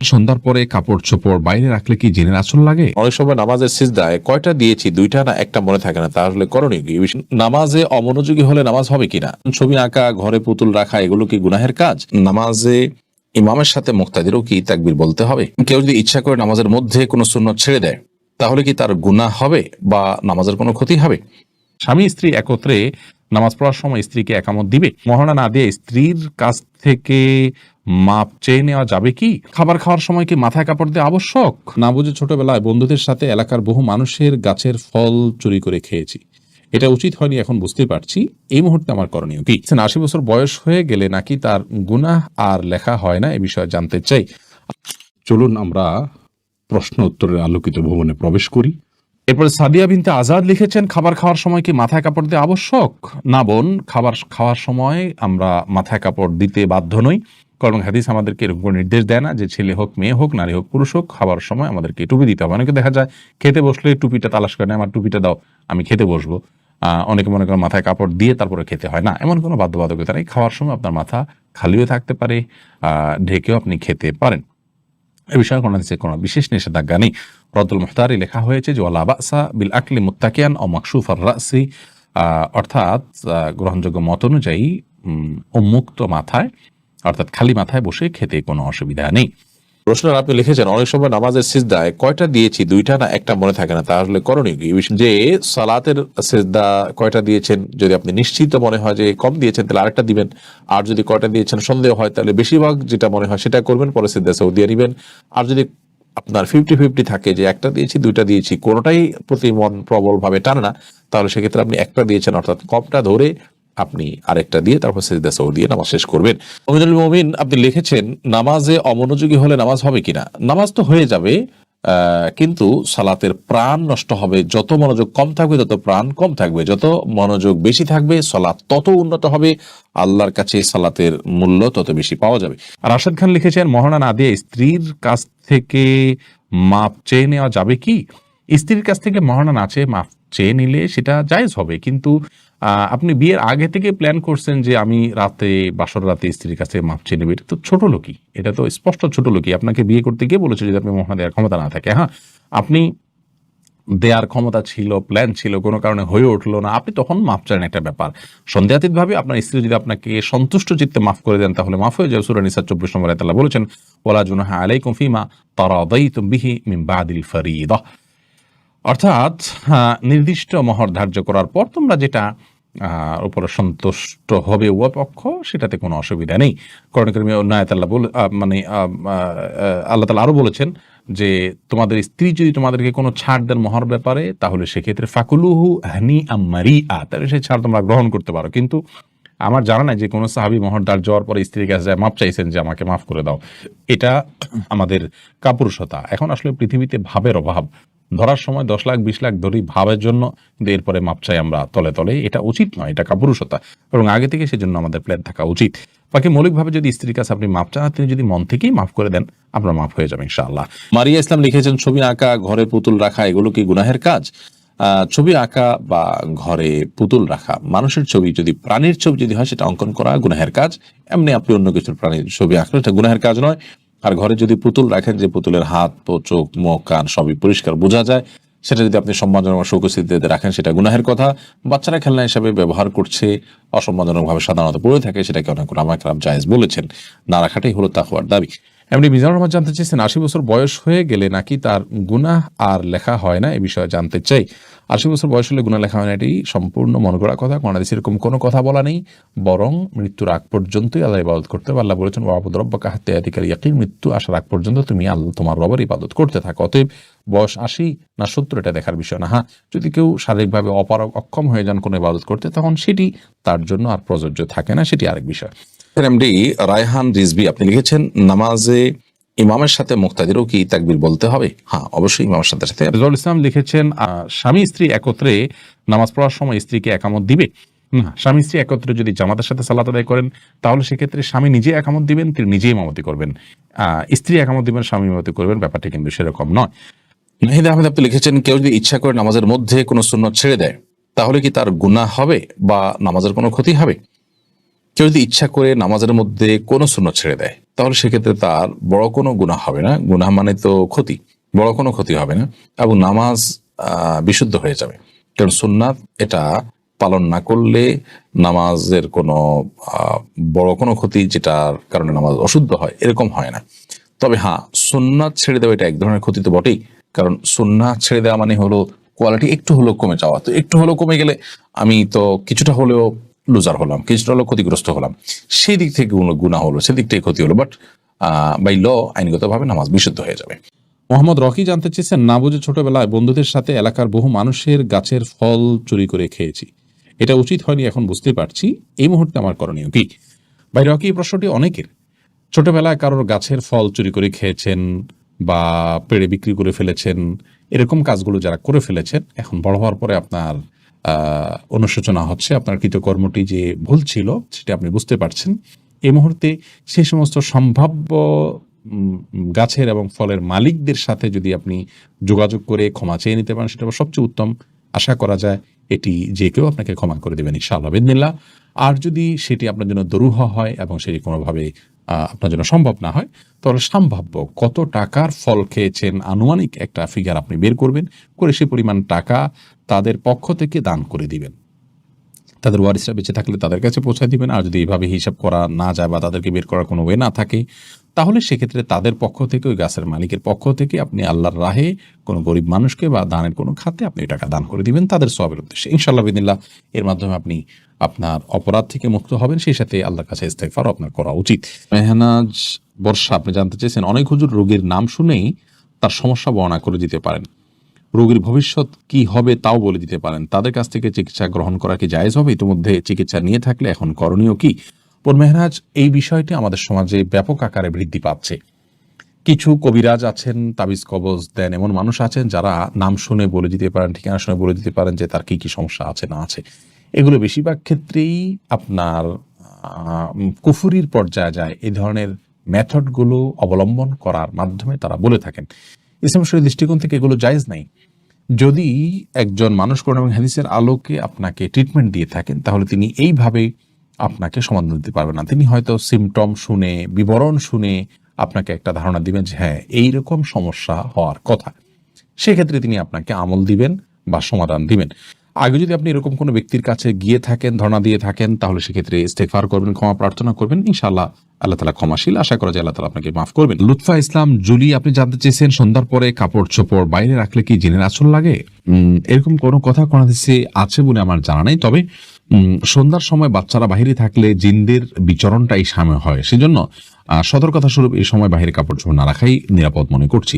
সন্ধ্যার পরে কাপড় চোপড় বাইরে রাখলে কি জেনের আচরণ লাগে? অনেক সময় নামাজের সিজদায় কয়টা দিয়েছি, দুইটা না একটা মনে থাকে না, তাহলে করণীয় কি? নামাজে অমনোযোগী হলে নামাজ হবে কিনা ছবি আঁকা, ঘরে পুতুল রাখা, এগুলো কি গুনাহের কাজ? নামাজে ইমামের সাথে মুক্তাদিরও কি তাকবির বলতে হবে? কেউ যদি ইচ্ছা করে নামাজের মধ্যে কোনো শূন্য ছেড়ে দেয়, তাহলে কি তার গুনাহ হবে বা নামাজের কোনো ক্ষতি হবে? স্বামী স্ত্রী একত্রে নামাজ পড়ার সময় স্ত্রীকে একামত দিবে? মহারণা না দিয়ে স্ত্রীর কাছ থেকে মাপ চেয়ে নেওয়া যাবে কি? খাবার খাওয়ার সময় কি মাথায় কাপড় দেওয়া আবশ্যক? না বুঝে ছোটবেলায় বন্ধুদের সাথে এলাকার বহু মানুষের গাছের ফল চুরি করে খেয়েছি। এটা উচিত হয়নি, এখন বুঝতে পারছি। এই মুহূর্তে আমার করণীয় কি? আশি বছর বয়স হয়ে গেলে নাকি তার গুনাহ আর লেখা হয় না, এ বিষয়ে জানতে চাই। চলুন আমরা প্রশ্ন উত্তরের আলোকিত ভবনে প্রবেশ করি। এরপরে সাদিয়া বিনতে আজাদ লিখেছেন, খাবার খাওয়ার সময় কি মাথায় কাপড় দেওয়া আবশ্যক? না বোন, খাবার খাওয়ার সময় আমরা মাথায় কাপড় দিতে বাধ্য নই। কারণ হাদিস আমাদেরকে এরকম কোনো নির্দেশ দেয় না যে ছেলে হোক, মেয়ে হোক, নারী হোক, পুরুষ হোক, খাবার সময় আমাদেরকে টুপি দিতে হবে। অনেকে দেখা যায় খেতে বসলে টুপিটা তালাশ করে আমার টুপিটা দাও, আমি খেতে বসবো। অনেকে মনে করেন মাথায় কাপড় দিয়ে তারপরে খেতে হয়। না, এমন কোনো বাধ্যবাধকতা নেই। খাওয়ার সময় আপনার মাথা খালিও থাকতে পারে ঢেকেও আপনি খেতে পারেন। এ বিষয়ে কোনো কোনো বিশেষ নিষেধাজ্ঞা নেই। রদুল মুহতারি লেখা হয়েছে যে, ওয়ালা বাসা বিল আকলি মুত্তাকিয়ান ও মাকসুফ আর রাসি অর্থাৎ গ্রহণযোগ্য মত অনুযায়ী উন্মুক্ত মাথায়, অর্থাৎ খালি মাথায় বসে খেতে কোনো অসুবিধা নেই। প্রশ্ন আপনি লিখেছেন, অনেক সময় নামাজের সিজদায় কয়টা দিয়েছি, দুইটা না একটা মনে থাকে না, তাহলে করণীয় কি? যে, সালাতের সিজদা কয়টা দিয়েছেন, যদি আপনি নিশ্চিত মনে হয় যে কম দিয়েছেন, তাহলে আরেকটা দিবেন। আর যদি কয়টা দিয়েছেন সন্দেহ হয়, তাহলে বেশিরভাগ যেটা মনে হয় সেটা করবেন, পরে সিজদা সৌ দিয়ে নিবেন। আর যদি আপনার ফিফটি ফিফটি থাকে যে একটা দিয়েছি, দুইটা দিয়েছি, কোনোটাই প্রতি মন প্রবলভাবে টানে না, তাহলে সেক্ষেত্রে আপনি একটা দিয়েছেন, অর্থাৎ কপটা ধরে আপনি আরেকটা দিয়ে তারপর সেজদা সহ দিয়ে নামাজ শেষ করবেন। মমিনুল মমিন, আপনি লিখেছেন, নামাজে অমনোযোগী হলে নামাজ হবে কিনা? নামাজ তো হয়ে যাবে কিন্তু সালাতের প্রাণ নষ্ট হবে। যত মনোযোগ কম থাকবে, তত প্রাণ কম থাকবে। যত মনোযোগ বেশি থাকবে, সালাত তত উন্নত হবে। আল্লাহর কাছে সালাতের মূল্য তত বেশি পাওয়া যাবে। রাশেদ খান লিখেছেন মহানা না দিয়ে স্ত্রীর কাছ থেকে মাপ চেয়ে নেওয়া যাবে কি? স্ত্রীর কাছ থেকে মহানা না চেয়ে মাপ চেয়ে নিলে সেটা জায়েজ হবে। কিন্তু আপনি বিয়ের আগে থেকে প্ল্যান করছেন যে আমি রাতে, বাসর রাতে স্ত্রীর কাছে মাপ চেয়ে নেবে। এটা তো ছোট লোকই। এটা তো স্পষ্ট ছোট লোকই। আপনাকে বিয়ে করতে গিয়ে বলেছে যদি আপনি মহারণা দেওয়ার ক্ষমতা না থাকে। হ্যাঁ আপনি দেয়ার ক্ষমতা ছিল প্ল্যান ছিল, কোনো কারণে হয়ে উঠল না। আপনি তখন মাফ চান একটা ব্যাপার। সন্দেহাতীত ভাবে আপনার স্ত্রী যদি আপনাকে সন্তুষ্ট চিত্তে মাফ করে দেন, তাহলে মাফ হয়ে যাবে। সুরা নিসা চব্বিশ নম্বর আয়াত বলেছেন ওলা জুনাহা আলাইকুম ফিমা তারাদাইতুম বিহি মিন বাদিল ফরিদ। অর্থাৎ নির্দিষ্ট মহর ধার্য করার পর তোমরা যেটা উপরে সন্তুষ্ট হবে উভয় পক্ষ সেটাতে কোনো অসুবিধা নেই। করণকর্মী নায়তাল্লাহ বলে মানে আল্লাহ তালা আরও বলেছেন যে, তোমাদের স্ত্রী যদি তোমাদেরকে কোনো ছাড় দেন মহর ব্যাপারে, তাহলে সেক্ষেত্রে ফাকুলুহু হানি আমারি আ, তাহলে সেই ছাড় তোমরা গ্রহণ করতে পারো। কিন্তু আমার জানা নাই যে কোনো সাহাবি মহর দার যাওয়ার পরে স্ত্রীর কাছে মাপ চাইছেন যে আমাকে মাফ করে দাও। এটা আমাদের কাপুরুষতা। এখন আসলে পৃথিবীতে ভাবের অভাব। ধরার সময় দশ লাখ, বিশ লাখ ধরি ভাবের জন্য, কিন্তু এরপরে মাপ চাই আমরা তলে তলে। এটা উচিত নয়, এটা কাপুরুষতা। এবং আগে থেকে সেজন্য আমাদের প্ল্যান থাকা উচিত। বাকি মৌলিকভাবে যদি স্ত্রীর কাছে আপনি মাপ চান তিনি যদি মন থেকেই মাফ করে দেন, আপনার মাফ হয়ে যাবে ইনশাআল্লাহ। মারিয়া ইসলাম লিখেছেন, ছবি আঁকা, ঘরে পুতুল রাখা, এগুলো কি গুনাহের কাজ? ছবি আঁকা বা ঘরে পুতুল রাখা, মানুষের ছবি যদি, প্রাণীর ছবি যদি হয়, সেটা অঙ্কন করা গুনাহের কাজ। এমনি আপনি অন্য কিছুর প্রাণীর ছবি আঁকলে এটা গুনাহের কাজ নয়। আর ঘরে যদি পুতুল রাখেন যে পুতুলের হাত চোখ, মুখ, কান সবই পরিষ্কার বোঝা যায়। সেটা যদি আপনি সম্মানজনক শোকস্থিতিতে রাখেন, সেটা গুনাহের কথা। বাচ্চারা খেলনা হিসাবে ব্যবহার করছে, অসম্মানজনকভাবে সাধারণত পড়ে থাকে, সেটাকে অনেক রামাকরাম জায়েজ বলেছেন। না রাখাটাই হলো তাকুয়ার দাবি। এমনি মিজানুর রহমান জানতে চেয়েছেন, আশি বছর বয়স হয়ে গেলে নাকি তার গুনাহ আর লেখা হয় না? এ বিষয়ে জানতে চাই। আশি বছর বয়স হলে গুনাহ লেখা হয় না এটি সম্পূর্ণ মনে করা কথা। কোন হাদিসে এরকম কোনো কথা বলা নেই। বরং মৃত্যুর আগ পর্যন্তই আল্লাহ ইবাদত করতে হবে। আল্লাহ বলেছেন ওয়াবুদ রব্বা কাহাতে আদিকার ইয়াকিন। মৃত্যু আসার আগ পর্যন্ত তুমি আল্লাহ তোমার রবের ইবাদত করতে থাকো। অতএব বয়স আশি না সত্তর এটা দেখার বিষয় না। হ্যাঁ যদি কেউ শারীরিকভাবে অপারক অক্ষম হয়ে যান কোনো ইবাদত করতে, তখন সেটি তার জন্য আর প্রযোজ্য থাকে না। সেটি আরেক বিষয়। এমডি রায়হান রিজবি আপনি লিখেছেন, নামাজে ইমামের সাথে মুক্তাদিরও কি তাকবির বলতে হবে? হ্যাঁ অবশ্যই ইমামের সাথে সাথে রেজাউল ইসলাম লিখেছেন স্বামী স্ত্রী একত্রে নামাজ পড়ার সময় স্ত্রীকে একামত দিবে। না স্বামী স্ত্রী একত্রে যদি জামাতের সাথে সালাত আদায় করেন তাহলে সেক্ষেত্রে স্বামী নিজে একামত দিবেন তিনি নিজেই ইমামতি করবেন। আহ, স্ত্রী একামত দিবেন স্বামী ইমামতি করবেন ব্যাপারটা কিন্তু সেরকম নয়। নাহিদ আহমেদ আপনি লিখেছেন কেউ যদি ইচ্ছা করে নামাজের মধ্যে কোনো সুন্নত ছেড়ে দেয় তাহলে কি তার গুনাহ হবে বা নামাজের কোনো ক্ষতি হবে? কেউ যদি ইচ্ছা করে নামাজের মধ্যে কোনো শূন্য ছেড়ে দেয়, তাহলে সেক্ষেত্রে তার বড় কোনো গুনাহ হবে না। গুনাহ মানে তো ক্ষতি, বড় কোনো ক্ষতি হবে না এবং নামাজ বিশুদ্ধ হয়ে যাবে। কারণ সুন্নাত এটা পালন না করলে নামাজের কোনো বড় কোনো ক্ষতি যেটার কারণে নামাজ অশুদ্ধ হয়, এরকম হয় না। তবে হ্যাঁ সুন্নাত ছেড়ে দেওয়া এটা এক ধরনের ক্ষতি তো বটেই। কারণ সুন্নাত ছেড়ে দেওয়া মানে হলো কোয়ালিটি একটু হলেও কমে যাওয়া। তো একটু হলেও কমে গেলে আমি তো কিছুটা হলেও লুজার হলাম কিছুটা হলেও ক্ষতিগ্রস্ত হলাম। সেই দিক থেকে কোনো গুণা হলো সেদিক থেকে ক্ষতি হলো বাট বাই ল আইনগতভাবে নামাজ বিশুদ্ধ হয়ে যাবে। মোহাম্মদ রকি জানতে চেয়েছেন, না বুঝে ছোটবেলায় বন্ধুদের সাথে এলাকার বহু মানুষের গাছের ফল চুরি করে খেয়েছি। এটা উচিত হয়নি, এখন বুঝতে পারছি। এই মুহূর্তে আমার করণীয় কি? ভাই রকি প্রশ্নটি অনেকের। ছোটবেলায় কারোর গাছের ফল চুরি করে খেয়েছেন বা পেড়ে বিক্রি করে ফেলেছেন, এরকম কাজগুলো যারা করে ফেলেছেন, এখন বড় হওয়ার পরে আপনার অনুশোচনা হচ্ছে, আপনার কৃতকর্মটি যে ভুল ছিল সেটা আপনি বুঝতে পারছেন। এই মুহূর্তে সে সমস্ত সম্ভাব্য গাছের এবং ফলের মালিকদের সাথে যদি আপনি যোগাযোগ করে ক্ষমা চেয়ে নিতে পারেন, সেটা সবচেয়ে উত্তম। আশা করা যায় এটি যে কেউ আপনাকে ক্ষমা করে দেবেন ইনশাআল্লাহ, বিদিনিল্লাহ। আর যদি সেটি আপনার জন্য দরুহ হয় এবং সেটি কোনোভাবে আপনার জন্য সম্ভব না হয়, তাহলে সম্ভাব্য কত টাকার ফল খেয়েছেন আনুমানিক একটা ফিগার আপনি বের করবেন, করে সে পরিমাণ টাকা তাদের পক্ষ থেকে দান করে দিবেন। তাদের ওয়ারিসরা বেঁচে থাকলে তাদের কাছে পৌঁছায় দিবেন। আর যদি এইভাবে হিসাব করা না যায় বা তাদেরকে বের করার কোনো ওয়ে না থাকে, তাহলে সেক্ষেত্রে তাদের পক্ষ থেকে, ওই গাছের মালিকের পক্ষ থেকে আপনি আল্লাহর রাহে কোনো গরিব মানুষকে বা দানের কোনো খাতে আপনি টাকা দান করে দিবেন তাদের সবের উদ্দেশ্যে। ইনশাল্লাহ বিদিল্লাহ এর মাধ্যমে আপনি আপনার অপরাধ থেকে মুক্ত হবেন। সেই সাথে আল্লাহর কাছে ইস্তেফারও আপনার করা উচিত। মেহনাজ বর্ষা, আপনি জানতে চেয়েছেন, অনেক হুজুর রোগীর নাম শুনেই তার সমস্যা বর্ণনা করে দিতে পারেন। রোগীর ভবিষ্যৎ কি হবে তাও বলে দিতে পারেন। তাদের কাছ থেকে চিকিৎসা গ্রহণ করা কি জায়েজ হবে? ইতিমধ্যে চিকিৎসা নিয়ে থাকলে এখন করণীয় কি? পর মেহরাজ, এই বিষয়টি আমাদের সমাজে ব্যাপক আকারে বৃদ্ধি পাচ্ছে। কিছু কবিরাজ আছেন, তাবিজ কবজ দেন এমন মানুষ আছেন যারা নাম শুনে বলে দিতে পারেন, ঠিকানা শুনে বলে দিতে পারেন যে তার কি কি সমস্যা আছে না আছে। এগুলো বেশিরভাগ ক্ষেত্রেই আপনার কুফুরির পর্যায়ে যায়। এই ধরনের মেথডগুলো অবলম্বন করার মাধ্যমে তারা বলে থাকেন। ইসলাম শরীর দৃষ্টিকোণ থেকে এগুলো জায়জ নাই। যদি একজন মানুষ কোরআন এবং হাদিসের আলোকে আপনাকে ট্রিটমেন্ট দিয়ে থাকেন, তাহলে তিনি এইভাবে আপনাকে সমাধান দিতে পারবেন না। তিনি হয়তো সিমটম শুনে, বিবরণ শুনে আপনাকে একটা ধারণা দিবেন যে হ্যাঁ এইরকম সমস্যা হওয়ার কথা। সেক্ষেত্রে তিনি আপনাকে আমল দিবেন বা সমাধান দিবেন। আগে যদি আপনি এরকম কোনো ব্যক্তির কাছে গিয়ে থাকেন, ধর্ণা দিয়ে থাকেন, তাহলে সেক্ষেত্রে ইস্তেফার করবেন, ক্ষমা প্রার্থনা করবেন, ইনশাআল্লাহ আল্লাহ তালা ক্ষমাশীল। আশা করা যায় আল্লাহ তালা আপনাকে মাফ করবেন। লুৎফা ইসলাম, জুলি, আপনি জানতে চেয়েছেন সন্ধ্যার পরে কাপড় চোপড় বাইরে রাখলে কি জিনের আচল লাগে? এরকম কোনো কথা কোনো আছে বলে আমার জানা নেই, তবে সন্ধ্যার সময় বাচ্চারা বাইরে থাকলে জিনদের বিচরণটাই সময় হয়। সেজন্য সতর্কতা স্বরূপ এই সময় বাইরে কাপড় চোপড় না রাখাই নিরাপদ মনে করছি।